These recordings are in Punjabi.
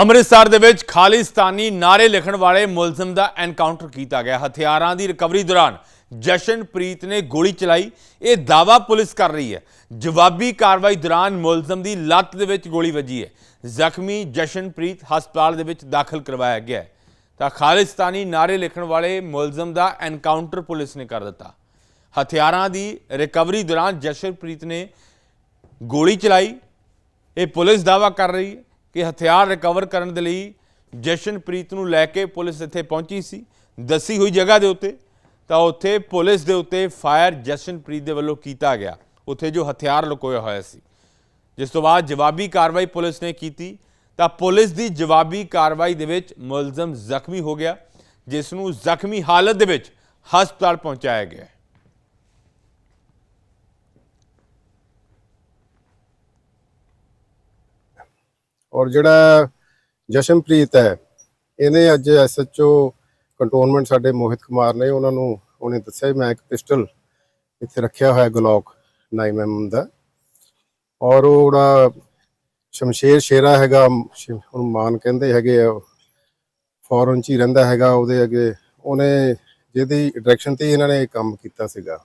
ਅੰਮ੍ਰਿਤਸਰ ਦੇ ਵਿੱਚ ਖਾਲਿਸਤਾਨੀ ਨਾਰੇ ਲਿਖਣ ਵਾਲੇ ਮੁਲਜ਼ਮ ਦਾ ਐਨਕਾਊਂਟਰ ਕੀਤਾ ਗਿਆ। ਹਥਿਆਰਾਂ ਦੀ ਰਿਕਵਰੀ ਦੌਰਾਨ ਜਸ਼ਨਪ੍ਰੀਤ ਨੇ ਗੋਲੀ ਚਲਾਈ। ਇਹ ਦਾਵਾ ਪੁਲਿਸ ਕਰ ਰਹੀ ਹੈ। ਜਵਾਬੀ ਕਾਰਵਾਈ ਦੌਰਾਨ ਮੁਲਜ਼ਮ ਦੀ ਲੱਤ ਦੇ ਵਿੱਚ ਗੋਲੀ ਵੱਜੀ ਹੈ। ਜ਼ਖਮੀ ਜਸ਼ਨਪ੍ਰੀਤ ਹਸਪਤਾਲ ਦੇ ਵਿੱਚ ਦਾਖਲ ਕਰਵਾਇਆ ਗਿਆ ਹੈ। ਤਾਂ ਖਾਲਿਸਤਾਨੀ ਨਾਰੇ ਲਿਖਣ ਵਾਲੇ ਮੁਲਜ਼ਮ ਦਾ ਐਨਕਾਊਂਟਰ ਪੁਲਿਸ ਨੇ ਕਰ ਦਿੱਤਾ। ਹਥਿਆਰਾਂ ਦੀ ਰਿਕਵਰੀ ਦੌਰਾਨ ਜਸ਼ਨਪ੍ਰੀਤ ਨੇ ਗੋਲੀ ਚਲਾਈ। ਇਹ ਪੁਲਿਸ ਦਾਵਾ ਕਰ ਰਹੀ ਹੈ। ਕਿ ਹਥਿਆਰ ਰਿਕਵਰ ਕਰਨ ਦੇ ਲਈ ਜਸ਼ਨਪ੍ਰੀਤ ਨੂੰ ਲੈ ਕੇ ਪੁਲਿਸ ਇੱਥੇ ਪਹੁੰਚੀ ਸੀ। ਦੱਸੀ ਹੋਈ ਜਗ੍ਹਾ ਦੇ ਉੱਤੇ ਤਾਂ ਉੱਥੇ ਪੁਲਿਸ ਦੇ ਉੱਤੇ ਫਾਇਰ ਜਸ਼ਨਪ੍ਰੀਤ ਦੇ ਵੱਲੋਂ ਕੀਤਾ ਗਿਆ। ਉੱਥੇ ਜੋ ਹਥਿਆਰ ਲੁਕੋਇਆ ਹੋਇਆ ਸੀ। ਜਿਸ ਤੋਂ ਬਾਅਦ ਜਵਾਬੀ ਕਾਰਵਾਈ ਪੁਲਿਸ ਨੇ ਕੀਤੀ। ਤਾਂ ਪੁਲਿਸ ਦੀ ਜਵਾਬੀ ਕਾਰਵਾਈ ਦੇ ਵਿੱਚ ਮੁਲਜ਼ਮ ਜ਼ਖਮੀ ਹੋ ਗਿਆ, ਜਿਸ ਨੂੰ ਜ਼ਖਮੀ ਹਾਲਤ ਦੇ ਵਿੱਚ ਹਸਪਤਾਲ ਪਹੁੰਚਾਇਆ ਗਿਆ। ਔਰ ਜਿਹੜਾ ਜਸ਼ਨਪ੍ਰੀਤ ਹੈ, ਇਹਨੇ ਅੱਜ ਐਸਐਚਓ ਕੰਟੋਨਮੈਂਟ ਸਾਡੇ ਮੋਹਿਤ ਕੁਮਾਰ ਨੇ ਉਹਨਾਂ ਨੂੰ, ਉਹਨੇ ਦੱਸਿਆ ਵੀ ਮੈਂ ਇੱਕ ਪਿਸਟਲ ਇੱਥੇ ਰੱਖਿਆ ਹੋਇਆ ਗਲੋਕ 9mm ਦਾ। ਔਰ ਉਹਦਾ ਸ਼ਮਸ਼ੇਰ ਸ਼ੇਰਾ ਹੈਗਾ ਸ਼- ਉਹਨੂੰ ਮਾਨ ਕਹਿੰਦੇ ਹੈਗੇ ਆ ਫੋਰਨ ਚ ਹੀ ਰਹਿੰਦਾ ਹੈਗਾ ਉਹਦੇ ਅੱਗੇ। ਉਹਨੇ ਜਿਹਦੀ ਡਾਇਰੈਕਸ਼ਨ ਤੇ ਹੀ ਇਹਨਾਂ ਨੇ ਕੰਮ ਕੀਤਾ ਸੀਗਾ।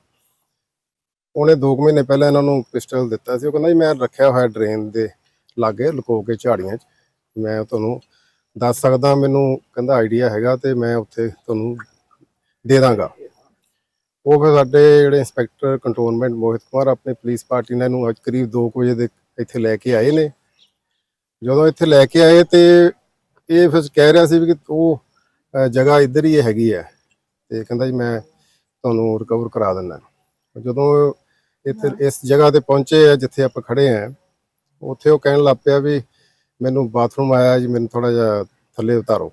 ਉਹਨੇ 2 ਮਹੀਨੇ ਪਹਿਲਾਂ ਇਹਨਾਂ ਨੂੰ ਪਿਸਟਲ ਦਿੱਤਾ ਸੀ। ਉਹ ਕਹਿੰਦਾ ਜੀ ਮੈਂ ਰੱਖਿਆ ਹੋਇਆ ਡਰੇਨ ਦੇ ਲਾਗੇ ਲੁਕੋ ਕੇ ਝਾੜੀਆਂ 'ਚ। ਮੈਂ ਤੁਹਾਨੂੰ ਦੱਸ ਸਕਦਾ, ਮੈਨੂੰ ਕਹਿੰਦਾ ਆਈਡੀਆ ਹੈਗਾ ਤੇ ਮੈਂ ਉੱਥੇ ਤੁਹਾਨੂੰ ਦੇ ਦਾਂਗਾ। ਉਹ ਫਿਰ ਸਾਡੇ ਜਿਹੜੇ ਇੰਸਪੈਕਟਰ ਕੰਟੋਨਮੈਂਟ ਮੋਹਿਤ ਕੁਮਾਰ ਆਪਣੇ ਪੁਲਿਸ ਪਾਰਟੀ ਨੇ ਇਹਨੂੰ ਅੱਜ ਕਰੀਬ 2 ਵਜੇ ਦੇ ਇੱਥੇ ਲੈ ਕੇ ਆਏ ਨੇ। ਜਦੋਂ ਇੱਥੇ ਲੈ ਕੇ ਆਏ ਤੇ ਇਹ ਫਿਰ ਕਹਿ ਰਿਹਾ ਸੀ ਵੀ ਕਿ ਉਹ ਜਗ੍ਹਾ ਇੱਧਰ ਹੀ ਹੈਗੀ ਹੈ। ਤੇ ਕਹਿੰਦਾ ਜੀ, ਮੈਂ ਤੁਹਾਨੂੰ ਰਿਕਵਰ ਕਰਾ ਦਿੰਦਾ। ਜਦੋਂ ਇੱਥੇ ਇਸ ਜਗ੍ਹਾ ਤੇ ਪਹੁੰਚੇ ਆ, ਜਿੱਥੇ ਆਪਾਂ ਖੜੇ ਆ ਉੱਥੇ ਉਹ ਕਹਿਣ ਲੱਗ ਪਿਆ ਵੀ ਮੈਨੂੰ ਬਾਥਰੂਮ ਆਇਆ ਜੀ, ਮੈਨੂੰ ਥੋੜਾ ਜਿਹਾ ਥੱਲੇ ਉਤਾਰੋ।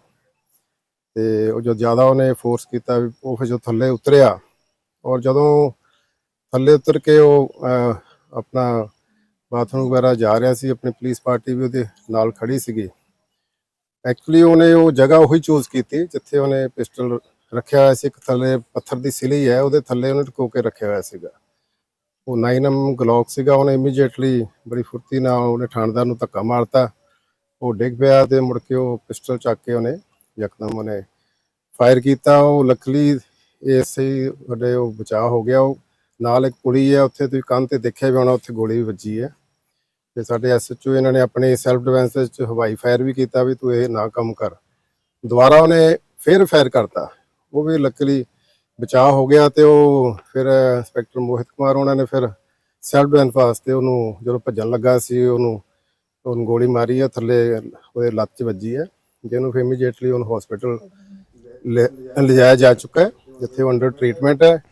ਤੇ ਉਹ ਜੋ ਜ਼ਿਆਦਾ ਉਹਨੇ ਫੋਰਸ ਕੀਤਾ ਵੀ ਉਹ ਫਿਰ ਜੋ ਥੱਲੇ ਉਤਰਿਆ ਔਰ ਜਦੋਂ ਥੱਲੇ ਉਤਰ ਕੇ ਉਹ ਆਪਣਾ ਬਾਥਰੂਮ ਵਗੈਰਾ ਜਾ ਰਿਹਾ ਸੀ, ਆਪਣੀ ਪੁਲਿਸ ਪਾਰਟੀ ਵੀ ਉਹਦੇ ਨਾਲ ਖੜੀ ਸੀਗੀ। ਐਕਚੁਅਲੀ ਉਹਨੇ ਉਹ ਜਗ੍ਹਾ ਉਹੀ ਚੂਜ਼ ਕੀਤੀ ਜਿੱਥੇ ਉਹਨੇ ਪਿਸਟਲ ਰੱਖਿਆ ਹੋਇਆ ਸੀ, ਇੱਕ ਥੱਲੇ ਪੱਥਰ ਦੀ ਸਿਲੀ ਹੈ, ਉਹਦੇ ਥੱਲੇ ਉਹਨੇ ਟਕੋ ਕੇ ਰੱਖਿਆ ਹੋਇਆ ਸੀਗਾ। ਉਹ 9mm ਗਲੌਕ ਸੀਗਾ, ਉਹਨੇ ਇਮੀਡੀਏਟਲੀ ਬੜੀ ਫੁਰਤੀ ਨਾਲ ਉਹਨੇ ਠਾਣਦਾਰ ਨੂੰ ਧੱਕਾ ਮਾਰਤਾ। ਉਹ ਡਿੱਗ ਪਿਆ ਤੇ ਮੁੜ ਕੇ ਉਹ ਪਿਸਟਲ ਚੱਕ ਕੇ ਉਹਨੇ ਯਕਦਮ ਉਹਨੇ ਫਾਇਰ ਕੀਤਾ। ਉਹ ਲੱਕਲੀ ਇਸੇ ਹੀ ਵੱਡੇ ਉਹ ਬਚਾਅ ਹੋ ਗਿਆ। ਉਹ ਨਾਲ ਇੱਕ ਕੁੜੀ ਹੈ, ਉੱਥੇ ਤੁਸੀਂ ਕੰਨ ਤੇ ਦੇਖਿਆ ਵੀ ਹੋਣਾ, ਉੱਥੇ ਗੋਲੀ ਵੀ ਵੱਜੀ ਹੈ। ਤੇ ਸਾਡੇ ਐਸਐਚਓ ਇਹਨਾਂ ਨੇ ਆਪਣੇ ਸੈਲਫ ਡਿਫੈਂਸ ਵਿੱਚ ਹਵਾਈ ਫਾਇਰ ਵੀ ਕੀਤਾ ਵੀ ਤੂੰ ਇਹ ਨਾ ਕੰਮ ਕਰ। ਦੁਬਾਰਾ ਉਹਨੇ ਫਿਰ ਫਾਇਰ ਕਰਤਾ। ਉਹ ਵੀ ਲੱਕਲੀ ਬਚਾਅ ਹੋ ਗਿਆ ਤੇ ਉਹ ਫਿਰ ਇੰਸਪੈਕਟਰ ਮੋਹਿਤ ਕੁਮਾਰ ਉਹਨਾਂ ਨੇ ਫਿਰ ਸੈਲਫ ਡਿਫੈਂਸ ਵਾਸਤੇ ਉਹਨੂੰ ਜਦੋਂ ਭੱਜਣ ਲੱਗਾ ਸੀ, ਉਹਨੂੰ ਉਹਨੂੰ ਗੋਲੀ ਮਾਰੀ ਹੈ ਥੱਲੇ ਉਹਦੇ ਲੱਤ 'ਚ ਵੱਜੀ ਹੈ ਜਿਹਨੂੰ ਫਿਰ ਇਮੀਡੀਏਟਲੀ ਉਹਨੂੰ ਹਸਪੀਟਲ ਲਿਜਾਇਆ ਜਾ ਚੁੱਕਾ ਹੈ, ਜਿੱਥੇ ਉਹ ਅੰਡਰ ਟ੍ਰੀਟਮੈਂਟ ਹੈ।